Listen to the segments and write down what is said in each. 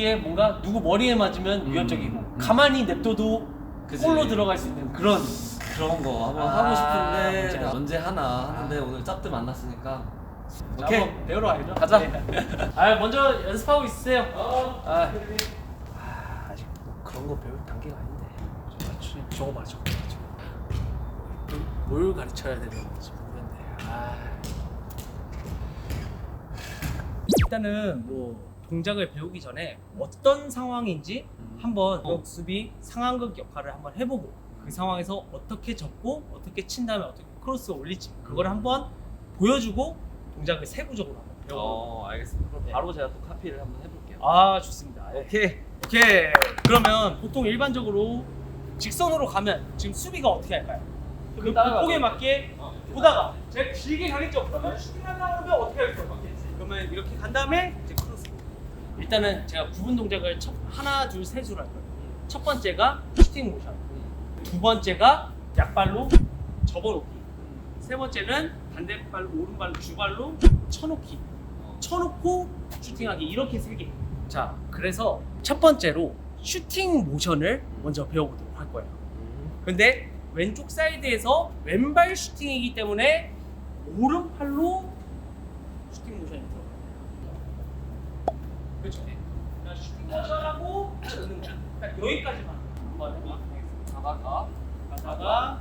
이게 뭔가 누구 머리에 맞으면 음. 위협적이고 가만히 냅둬도 그치. 골로 들어갈 수 있는 그런 그런 거 한번 아, 하고 싶은데 진짜. 언제 하나 하는데 오늘 짭드 만났으니까 자, 오케이. 한번 배우러 가야죠. 가자. 네. 아 먼저 연습하고 있으세요. 어. 아, 아, 아직 뭐 그런 거 배울 단계가 아닌데. 저, 저거 봐, 저거. 뭘, 뭘 가르쳐야 되는 건지 모르겠네. 아. 일단은 뭐 동작을 배우기 전에 어떤 상황인지 음. 한번 역 수비 상황극 역할을 한번 해보고 그 상황에서 어떻게 접고 어떻게 친 다음에 어떻게 크로스 올릴지 그걸 한번 보여주고 동작을 세부적으로 한번 배워. 어 알겠습니다. 그럼 네. 바로 제가 또 카피를 한번 해볼게요. 아 좋습니다. 예. 오케이. 오케이. 그러면 보통 일반적으로 직선으로 가면 지금 수비가 어떻게 할까요? 그 따라가죠. 폭에 맞게 어. 보다가 제가 길게 가겠죠. 그러면 슈팅 하려면 어떻게 할까요? 그러면 이렇게 간 다음에 이제. 일단은 제가 구분 동작을 첫, 하나, 둘, 셋으로 할 거예요. 첫 번째가 슈팅 모션. 두 번째가 약발로 접어놓기. 세 번째는 반대발로 오른발로 주발로 쳐놓기. 쳐놓고 슈팅하기 이렇게 세 개. 자, 그래서 첫 번째로 슈팅 모션을 먼저 배워보도록 할 거예요. 근데 왼쪽 사이드에서 왼발 슈팅이기 때문에 오른팔로 슈팅 모션이 들어가요. 그렇죠. 자, 슈팅 모션하고 잡는 거. 자, 여기까지만. 가다가 가다가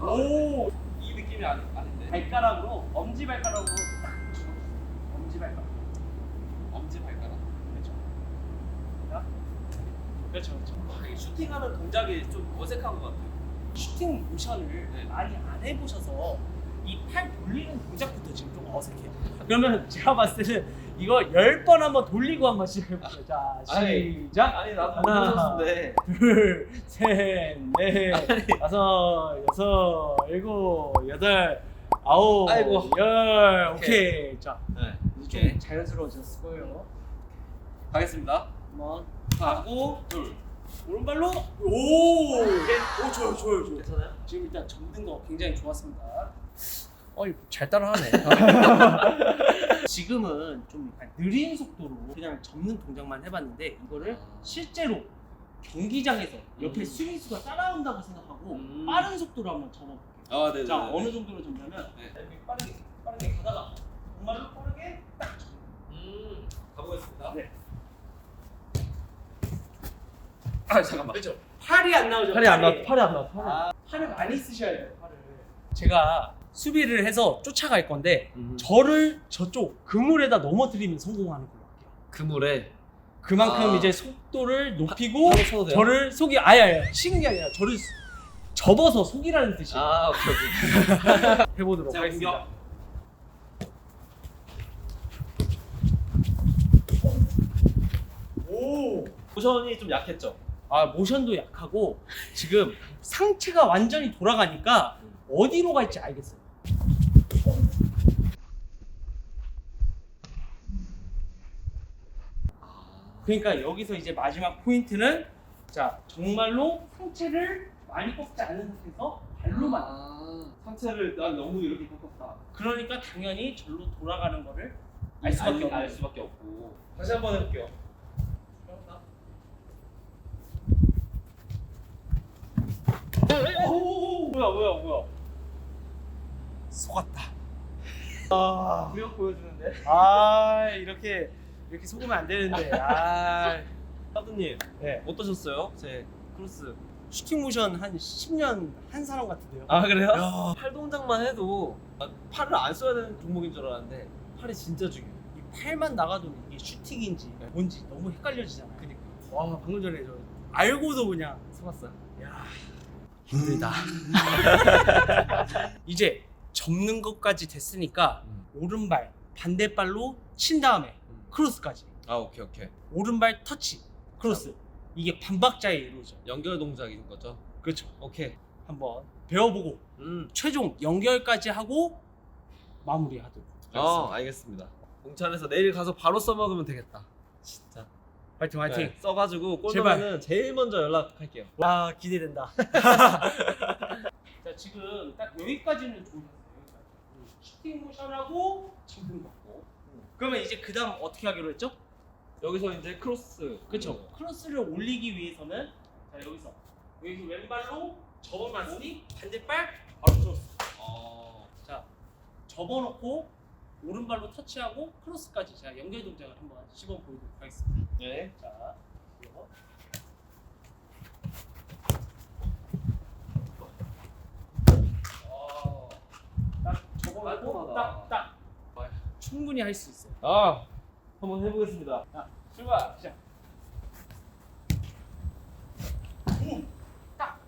오 이 느낌이 아니, 아닌데. 발가락으로 엄지 발가락으로 딱. 엄지 발가락. 엄지 발가락. 그렇죠. 자, 그렇죠, 그렇죠. 아, 이 슈팅하는 동작이 좀 어색한 것 같아요. 슈팅 모션을 네. 많이 안 해보셔서 이 팔 돌리는 동작부터 지금 좀 어색해요. 그러면 제가 봤을 때는 이거 10번 한번 돌리고 한번 시작해볼게요. 자, 아니, 시작! 아니 나도 하나. 둘, 셋, 넷, 다섯, 여섯, 일곱, 여덟, 아홉, 아이고. 열, 오케이. 자, 네. 좀 오케이. 자연스러워졌을 거예요. 가겠습니다. 한번 하고 둘. 오른발로 오, 오 좋아요, 좋아요, 좋아요. 괜찮아요? 지금 일단 접는 거 굉장히 좋았습니다. 어이 잘 따라하네. 지금은 좀 약간 느린 속도로 그냥 접는 동작만 해봤는데 이거를 실제로 경기장에서 옆에 음. 수비수가 따라온다고 생각하고 음. 빠른 속도로 한번 접어볼게요. 아 네. 자 어느 정도로 접냐면 네. 이렇게 빠르게 빠르게 가다가 정말로 빠르게 딱 접어. 음 가보겠습니다. 네. 아 잠깐만. 그렇죠. 팔이 안 나오죠. 팔이 안 나와. 팔이 안 나와. 팔이. 아, 팔을 많이 쓰셔야 돼요. 팔을. 제가 수비를 해서 쫓아갈 건데 음. 저를 저쪽 그물에다 넘어뜨리면 성공하는 걸로 할게요. 그물에 그만큼 아. 이제 속도를 높이고 바로 쳐도 돼요? 저를 속이 아예 아예 치는 게 아니라 저를 수- 접어서 속이라는 뜻이 에요. 아 오케이 오케이. 해보도록 자, 하겠습니다. 공격. 오. 모션이 좀 약했죠. 아 모션도 약하고 지금 상체가 완전히 돌아가니까 어디로 갈지 알겠어요. 그러니까 여기서 이제 마지막 포인트는 자 정말로 상체를 많이 꺾지 않은 상태에서 발로만 아, 상체를 난 너무 이렇게 꺾었다. 그러니까 당연히 절로 돌아가는 거를 알 수밖에 알, 없는 알. 수밖에 없고. 다시 한번 해볼게요. 오 뭐야 뭐야 뭐야 속았다 아, 구력 보여주는데. 아 이렇게 이렇게 속으면 안 되는데 아 사부님 네. 어떠셨어요? 제 크로스. 슈팅 모션 한 10년 한 사람 같은데요 아 그래요? 야. 팔 동작만 해도 아, 팔을 안 써야 되는 종목인 줄 알았는데 팔이 진짜 중요해. 이 팔만 나가도 이게 슈팅인지 뭔지 너무 헷갈려지잖아요 그니까. 와 방금 전에 저 알고도 그냥 속았어요. 야 힘들다 이제 접는 것까지 됐으니까 오른발 반대발로 친 다음에 크로스까지 아 오케이 오케이. 오른발 터치 크로스 이게 반박자에 이루어져 연결 동작인 거죠. 그렇죠 오케이. 한번 배워보고 음. 최종 연결까지 하고 마무리하도록 어 알겠습니다. 공찬에서 내일 가서 바로 써먹으면 되겠다. 진짜. 화이팅 화이팅 네, 써가지고 골 제발. 넣으면은 제일 먼저 연락할게요. 와 기대된다 자 지금 딱 여기까지는 여기까지. 슈팅 모션하고 접는 거 그러면 이제 그 다음 어떻게 하기로 했죠? 여기서 이제 크로스. 그렇죠. 크로스를 올리기 위해서는 자 여기서 여기서 왼발로 접어놨으니 반대발 바로 크로스. 어. 자 접어놓고 오른발로 터치하고 크로스까지 제가 연결 동작을 한번 시범 보여드리도록 하겠습니다. 네. 자 이거 어. 딱 접어놓고 깔끔하다. 딱딱 충분히 할 수 있어요. 아, 한번 해보겠습니다. 자 출발 시작. 오, 딱.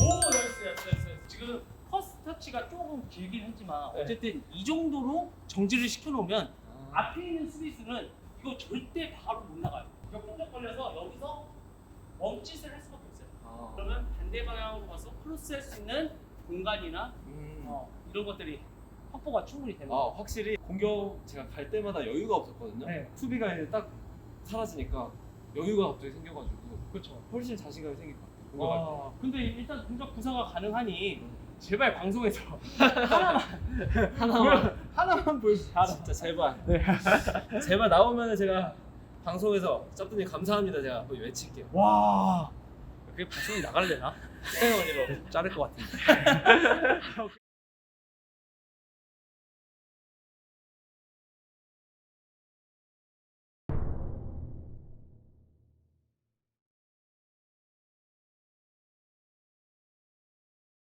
오, 잘했어요, 잘했어요. 지금 퍼스트 터치가 조금 길긴 했지만 네. 어쨌든 이 정도로 정지를 시켜놓으면 앞에 있는 수비수는 이거 절대 바로 못 나가요. 역동작 걸려서 여기서 멈짓을 할 수밖에 없어요. 아. 그러면 반대 방향으로 가서 크로스할 수 있는 공간이나 음. 어, 이런 것들이 확보가 충분히 됩니다. 아 확실히 공격 제가 갈 때마다 여유가 없었거든요. 네. 수비가 이제 딱 사라지니까 여유가 갑자기 생겨가지고 그렇죠. 훨씬 자신감이 생긴 것 같아요. 공격할 때. 와, 근데 일단 동작 구사가 가능하니 제발 방송에서 하나만 하나만 하나만 보여주세요. 진짜 제발 네. 제발 나오면 제가 방송에서 짭두님 감사합니다 제가 한번 외칠게요. 와, 그게 방송이 나갈래나? 땡어니로 자를 것 같은데.